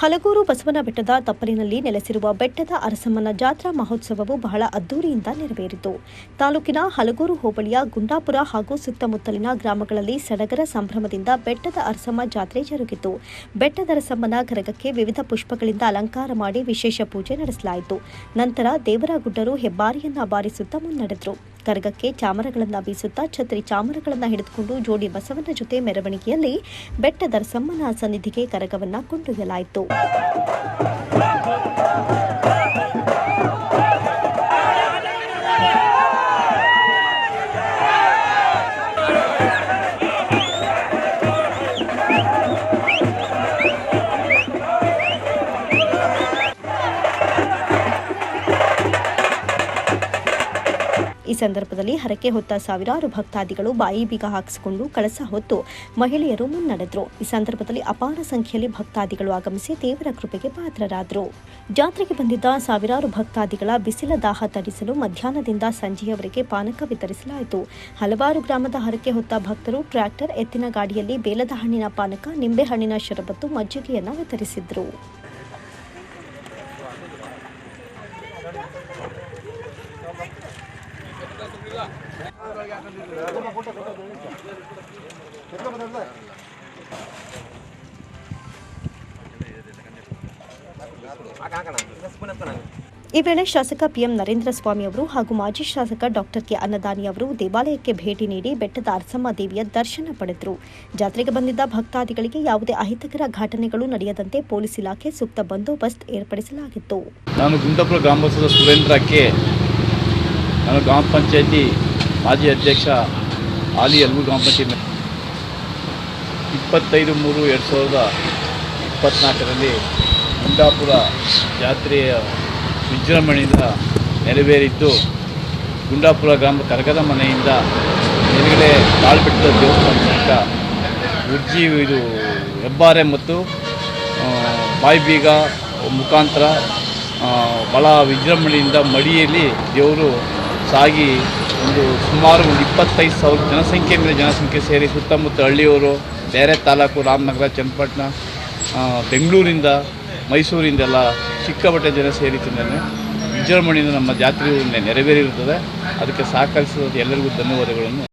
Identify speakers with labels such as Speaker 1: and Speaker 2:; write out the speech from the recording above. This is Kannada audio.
Speaker 1: ಹಲಗೂರು ಬಸವನ ಬೆಟ್ಟದ ತಪ್ಪಲಿನಲ್ಲಿ ನೆಲೆಸಿರುವ ಬೆಟ್ಟದ ಅರಸಮ್ಮನ ಜಾತ್ರಾ ಮಹೋತ್ಸವವು ಬಹಳ ಅದ್ದೂರಿಯಿಂದ ನೆರವೇರಿತು. ತಾಲೂಕಿನ ಹಲಗೂರು ಹೋಬಳಿಯ ಗುಂಡಾಪುರ ಹಾಗೂ ಸುತ್ತಮುತ್ತಲಿನ ಗ್ರಾಮಗಳಲ್ಲಿ ಸಡಗರ ಸಂಭ್ರಮದಿಂದ ಬೆಟ್ಟದ ಅರಸಮ್ಮ ಜಾತ್ರೆ ಜರುಗಿತು. ಬೆಟ್ಟದ ಅರಸಮ್ಮನ ಕರಗಕ್ಕೆ ವಿವಿಧ ಪುಷ್ಪಗಳಿಂದ ಅಲಂಕಾರ ಮಾಡಿ ವಿಶೇಷ ಪೂಜೆ ನಡೆಸಲಾಯಿತು. ನಂತರ ದೇವರಗುಡ್ಡರು ಹೆಬ್ಬಾರಿಯನ್ನ ಬಾರಿಸುತ್ತಾ ಮುನ್ನಡೆದರು. ಕರಗಕ್ಕೆ ಚಾಮರಗಳನ್ನು ಬೀಸುತ್ತಾ ಛತ್ರಿ ಚಾಮರಗಳನ್ನು ಹಿಡಿದುಕೊಂಡು ಜೋಡಿ ಬಸವನ ಜೊತೆ ಮೆರವಣಿಗೆಯಲ್ಲಿ ಬೆಟ್ಟದ ಸಮ್ಮನ ಸನ್ನಿಧಿಗೆ ಕರಗವನ್ನ ಕೊಂಡೊಯ್ಯಲಾಯಿತು. ಈ ಸಂದರ್ಭದಲ್ಲಿ ಹರಕೆ ಹೊತ್ತ ಸಾವಿರಾರು ಭಕ್ತಾದಿಗಳು ಬಾಯಿ ಬೀಗ ಹಾಕಿಸಿಕೊಂಡು ಕಳಸ ಹೊತ್ತು ಮಹಿಳೆಯರು ಮುನ್ನಡೆದರು. ಈ ಸಂದರ್ಭದಲ್ಲಿ ಅಪಾರ ಸಂಖ್ಯೆಯಲ್ಲಿ ಭಕ್ತಾದಿಗಳು ಆಗಮಿಸಿ ದೇವರ ಕೃಪೆಗೆ ಪಾತ್ರರಾದರು. ಜಾತ್ರೆಗೆ ಬಂದಿದ್ದ ಸಾವಿರಾರು ಭಕ್ತಾದಿಗಳ ಬಿಸಿಲ ದಾಹ ತಡಿಸಲು ಮಧ್ಯಾಹ್ನದಿಂದ ಸಂಜೆಯವರೆಗೆ ಪಾನಕ ವಿತರಿಸಲಾಯಿತು. ಹಲವಾರು ಗ್ರಾಮದ ಹರಕೆ ಹೊತ್ತ ಭಕ್ತರು ಟ್ರ್ಯಾಕ್ಟರ್ ಎತ್ತಿನ ಗಾಡಿಯಲ್ಲಿ ಬೇಲದ ಹಣ್ಣಿನ ಪಾನಕ ನಿಂಬೆಹಣ್ಣಿನ ಶರಬತ್ತು, ಮಜ್ಜಿಗೆಯನ್ನು ವಿತರಿಸಿದ್ರು. ಈ ವೇಳೆ ಶಾಸಕ ಪಿಎಂ ನರೇಂದ್ರ ಸ್ವಾಮಿ ಅವರು ಹಾಗೂ ಮಾಜಿ ಶಾಸಕ ಡಾಕ್ಟರ್ ಕೆ ಅನ್ನದಾನಿ ಅವರು ದೇವಾಲಯಕ್ಕೆ ಭೇಟಿ ನೀಡಿ ಬೆಟ್ಟದ ಅರಸಮ್ಮ ದೇವಿಯ ದರ್ಶನ ಪಡೆದರು. ಜಾತ್ರೆಗೆ ಬಂದಿದ್ದ ಭಕ್ತಾದಿಗಳಿಗೆ ಯಾವುದೇ ಅಹಿತಕರ ಘಟನೆಗಳು ನಡೆಯದಂತೆ ಪೊಲೀಸ್ ಇಲಾಖೆ ಸೂಕ್ತ ಬಂದೋಬಸ್ತ್ ಏರ್ಪಡಿಸಲಾಗಿತ್ತು.
Speaker 2: ನಾನು ಗುಂಡಪುರ ಗ್ರಾಮಸ್ಥರ ಸುರೇಂದ್ರಕ್ಕೆ ನಾನು ಗ್ರಾಮ ಪಂಚಾಯತಿ ಮಾಜಿ ಅಧ್ಯಕ್ಷ ಹಾಲಿ ಎಲ್ಗೂ ಗ್ರಾಮ ಪಂಚಾಯತಿ ಇಪ್ಪತ್ತೈದು ಮೂರು ಎರಡು ಸಾವಿರದ ಇಪ್ಪತ್ತ್ನಾಲ್ಕರಲ್ಲಿ ಗುಂಡಾಪುರ ಜಾತ್ರೆಯ ವಿಜೃಂಭಣೆಯಿಂದ ನೆರವೇರಿದ್ದು ಗುಂಡಾಪುರ ಗ್ರಾಮ ಕರಗದ ಮನೆಯಿಂದ ಎದುರುಗಡೆ ತಾಳ್ಬೆಟ್ಟದ ದೇವಸ್ಥಾನ ತನಕ ಉಜ್ಜಿ ಇದು ಹೆಬ್ಬಾರೆ ಮತ್ತು ಬಾಯಿ ಬೀಗ ಮುಖಾಂತರ ಭಾಳ ವಿಜೃಂಭಣೆಯಿಂದ ಮಡಿಯಲ್ಲಿ ದೇವರು ಸಾಗಿ ಒಂದು ಸುಮಾರು ಒಂದು ಇಪ್ಪತ್ತೈದು ಸಾವಿರ ಜನಸಂಖ್ಯೆ ಮೇಲೆ ಜನಸಂಖ್ಯೆ ಸೇರಿ ಸುತ್ತಮುತ್ತ ಹಳ್ಳಿಯವರು, ಬೇರೆ ತಾಲೂಕು ರಾಮನಗರ, ಚನ್ನಪಟ್ಟಣ ಬೆಂಗಳೂರಿಂದ, ಮೈಸೂರಿಂದೆಲ್ಲ ಸಿಕ್ಕಾಪಟ್ಟೆ ಜನ ಸೇರಿತಿದ್ದೇನೆ ವಿಜೃಂಭಣೆಯಿಂದ ನಮ್ಮ ಜಾತ್ರೆ ನೆರವೇರಿರುತ್ತದೆ. ಅದಕ್ಕೆ ಸಹಕರಿಸಿದ ಎಲ್ಲರಿಗೂ ಧನ್ಯವಾದಗಳನ್ನು.